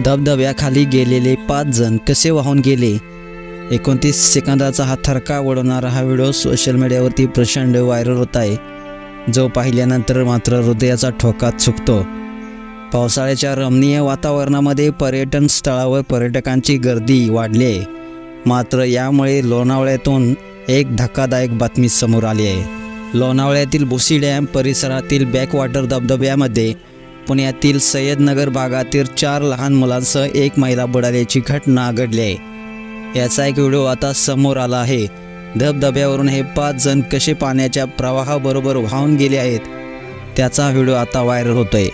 धबधब्याखाली गेलेले पाच जण कसे वाहून गेले? एकोणतीस सेकंदाचा हा थरका उडवणारा हा व्हिडिओ सोशल मीडियावरती प्रचंड व्हायरल होत आहे. जो पाहिल्यानंतर मात्र हृदयाचा ठोका चुकतो. पावसाळ्याच्या रमणीय वातावरणामध्ये पर्यटन स्थळावर पर्यटकांची गर्दी वाढली आहे. मात्र यामुळे लोणावळ्यातून एक धक्कादायक बातमी समोर आली आहे. लोणावळ्यातील भुसी डॅम परिसरातील बॅकवॉटर धबधब्यामध्ये पुण्यातील सय्यदनगर भागातील चार लहान मुलांसह एक महिला बुडाल्याची घटना घडली आहे. याचा एक व्हिडिओ आता समोर आला आहे. धबधब्यावरून हे पाच जण कसे पाण्याच्या प्रवाहाबरोबर वाहून गेले आहेत त्याचा व्हिडिओ आता व्हायरल होतोय.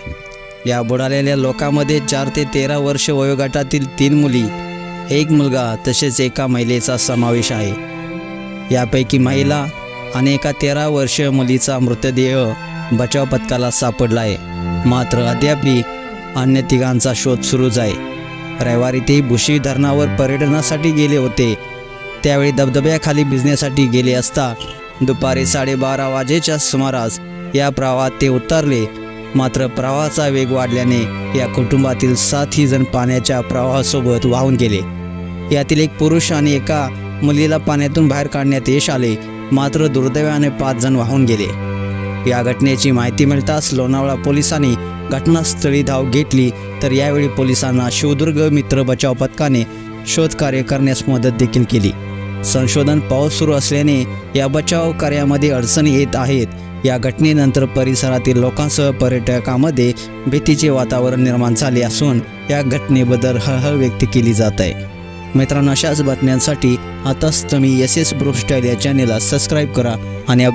या बुडालेल्या लोकांमध्ये चार ते तेरा वर्ष वयोगटातील तीन मुली एक मुलगा तसेच एका महिलेचा समावेश आहे. यापैकी महिला आणि एका तेरा वर्षीय मुलीचा मृतदेह बचाव पथकाला सापडला आहे. मात्र अद्यापही अन्य तिघांचा शोध सुरूच आहे रविवारी ते भुशी धरणावर पर्यटनासाठी गेले होते. त्यावेळी धबधब्याखाली भिजण्यासाठी गेले असता दुपारी साडेबारा वाजेच्या सुमारास या प्रवाहात ते उतरले. मात्र प्रवाहाचा वेग वाढल्याने या कुटुंबातील सातही जण पाण्याच्या प्रवाहासोबत वाहून गेले. यातील एक पुरुष आणि एका मुलीला पाण्यातून बाहेर काढण्यात यश आले. मात्र दुर्दैवाने पाच जण वाहून गेले. या घटनेची माहिती मिळताच लोणावळा पोलिसांनी घटनास्थळी धाव घेतली. तर यावेळी पोलिसांना शिवदुर्ग मित्र बचाव पथकाने शोधकार्य करण्यास मदत देखील केली. संशोधन पाऊस सुरू असल्याने या बचाव कार्यामध्ये अडचणी येत आहेत. या घटनेनंतर परिसरातील लोकांसह पर्यटकामध्ये भीतीचे वातावरण निर्माण झाले असून या घटनेबद्दल हळहळ व्यक्त केली जात आहे. मित्रांनो अशाच बातम्यांसाठी आताच तुम्ही एस एस ब्रुस्टाईल या चॅनेलला सबस्क्राईब करा आणि